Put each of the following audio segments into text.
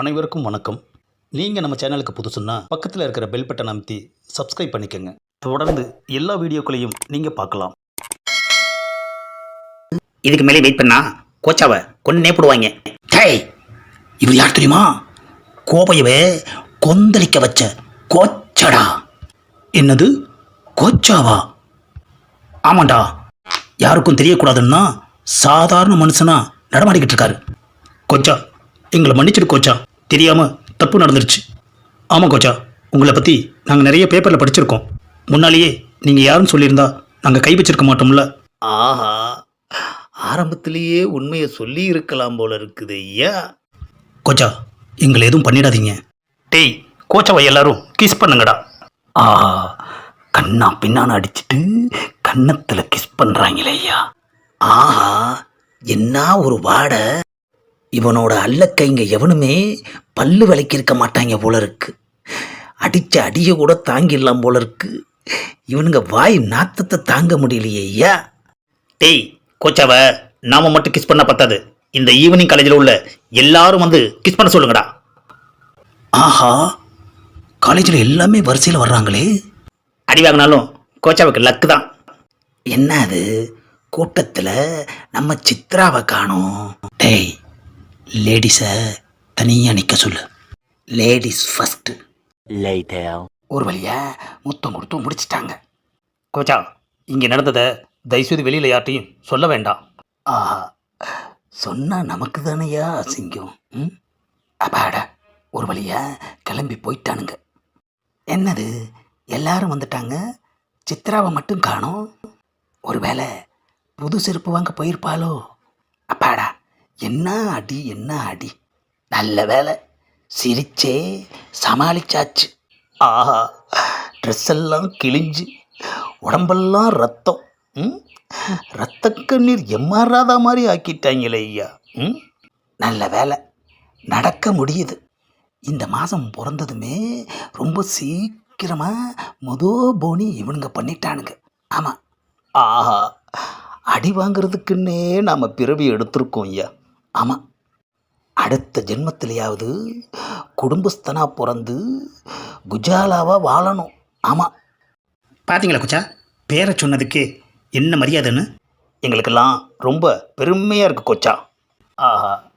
அனைவருக்கும் வணக்கம். நீங்கள் நம்ம சேனலுக்கு புதுசுன்னா பக்கத்தில் இருக்கிற பெல் பட்டன் அமைத்தி சப்ஸ்கிரைப் பண்ணிக்கோங்க. தொடர்ந்து எல்லா வீடியோக்களையும் நீங்கள் பார்க்கலாம். இதுக்கு மேலே வெயிட் பண்ணா கோச்சாவை கொன்னே போடுவாங்க. டேய் இவர் யார் தெரியுமா? கோபையவே கொந்தளிக்க வச்ச கோச்சடா. என்னது? கோச்சாவா? ஆமாண்டா. யாருக்கும் தெரியக்கூடாதுன்னா சாதாரண மனுஷனா நடமாடிக்கிட்டு இருக்காரு. கோச்சா எங்களை மன்னிச்சிடு கோச்சா. தெரியாமல் தப்பு நடந்துருச்சு. ஆமாம் கோச்சா. உங்களை பற்றி நாங்கள் நிறைய பேப்பரில் படிச்சிருக்கோம். முன்னாலேயே நீங்கள் யாருன்னு சொல்லியிருந்தா நாங்கள் கை வச்சிருக்க மாட்டோம்ல. ஆஹா. ஆரம்பத்திலேயே உண்மையை சொல்லி இருக்கலாம் போல இருக்குது ஐயா. கோச்சா எங்களை எதுவும் பண்ணிடாதீங்க. டேய் கோச்சாவை எல்லாரும் கிஸ் பண்ணுங்கடா. ஆஹா. கண்ணா பின்னான்னு அடிச்சிட்டு கன்னத்தில் கிஸ் பண்ணுறாங்களே ஐயா. ஆஹா. என்ன ஒரு வாடை? இவனோட அல்லக்கைங்க எவனுமே பல்லு விளக்கியிருக்க மாட்டாங்க போல இருக்கு அடிச்ச அடியை கூட தாங்கிடலாம் போல இருக்கு இவனுங்க வாய் நாத்தத்தை தாங்க முடியலையே ஐயா டேய் கோச்சாவை நாம மட்டும் கிஸ் பண்ண பத்தாது. இந்த ஈவினிங் காலேஜில் உள்ள எல்லாரும் வந்து கிஸ் பண்ண சொல்லுங்கடா. ஆஹா காலேஜில் எல்லாமே வரிசையில் வர்றாங்களே. அடி வாங்கினாலும் கோச்சாவுக்கு லக்கு தான். என்ன அது? கூட்டத்தில் நம்ம சித்ராவை காணோம். டேய் லேடிஸை தனியாக நிற்க சொல்லு. லேடிஸ் ஃபஸ்ட்டு ஒரு வழியா முத்தம் கொடுத்து முடிச்சிட்டாங்க. கோச்சா இங்கே நடந்ததை தயவுசெய்து வெளியில் யார்ட்டையும் சொல்ல வேண்டாம். ஆஹா சொன்னா நமக்கு தானையா அசிங்கம் ம்? அப்பாடா ஒரு வழியா கிளம்பி போயிட்டானுங்க. என்னது எல்லாரும் வந்துட்டாங்க? சித்ராவை மட்டும் காணோம்? ஒருவேளை புது செருப்பு வாங்க போயிருப்பாளோ? என்ன அடி என்ன அடி? நல்ல வேலை சிரிச்சே சமாளிச்சாச்சு. ஆஹா ட்ரெஸ் எல்லாம் கிழிஞ்சு உடம்பெல்லாம் ரத்தம் ம்? ரத்த கண்ணீர் எம்மாறாத மாதிரி ஆக்கிட்டாங்களே ஐயா ம்? நல்ல வேலை நடக்க முடியுது. இந்த மாதம் பிறந்ததுமே ரொம்ப சீக்கிரமாக மொதோ போனி இவனுங்க பண்ணிட்டானுங்க. ஆமாம் ஆஹா அடி வாங்குறதுக்குன்னே நாம் பிறவி எடுத்திருக்கோம் ஐயா. ஆமாம் அடுத்த ஜென்மத்திலேயாவது குடும்பஸ்தனாக பிறந்து குஜாலாவாக வாழணும். ஆமாம் பார்த்தீங்களா கோச்சா பேரை சொன்னதுக்கு என்ன மரியாதைன்னு? எங்களுக்கெல்லாம் ரொம்ப பெருமையாக இருக்குது கொச்சா. ஆஹா.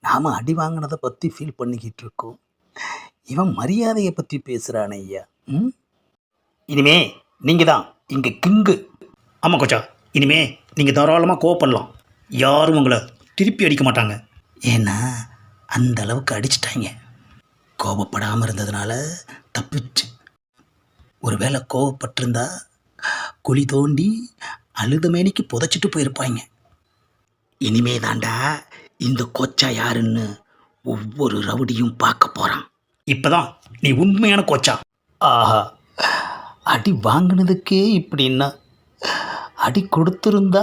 நாம் அடி வாங்கினதை பற்றி ஃபீல் பண்ணிக்கிட்டு இருக்கோம். இவன் மரியாதையை பற்றி பேசுகிறானே ஐயா. ம்? இனிமே நீங்கள் தான் இங்கே கிங்கு. ஆமாம் கோச்சா. இனிமே நீங்கள் தாராளமாக கோவப்படலாம். யாரும் உங்களை திருப்பி அடிக்க மாட்டாங்க. ஏன்னா அந்த அளவுக்கு அடிச்சிட்டாங்க கோபப்படாமல் இருந்ததுனால தப்பிச்சு. ஒருவேளை கோவப்பட்டிருந்தா குழி தோண்டி அழுத மேனிக்கு புதைச்சிட்டு போயிருப்பாங்க இனிமே தாண்டா இந்த கோச்சா யாருன்னு ஒவ்வொரு ரவுடியும் பார்க்க போகிறான் இப்போதான் நீ உண்மையான கோச்சா. ஆஹா அடி வாங்கினதுக்கே இப்படின்னா அடி கொடுத்துருந்தா?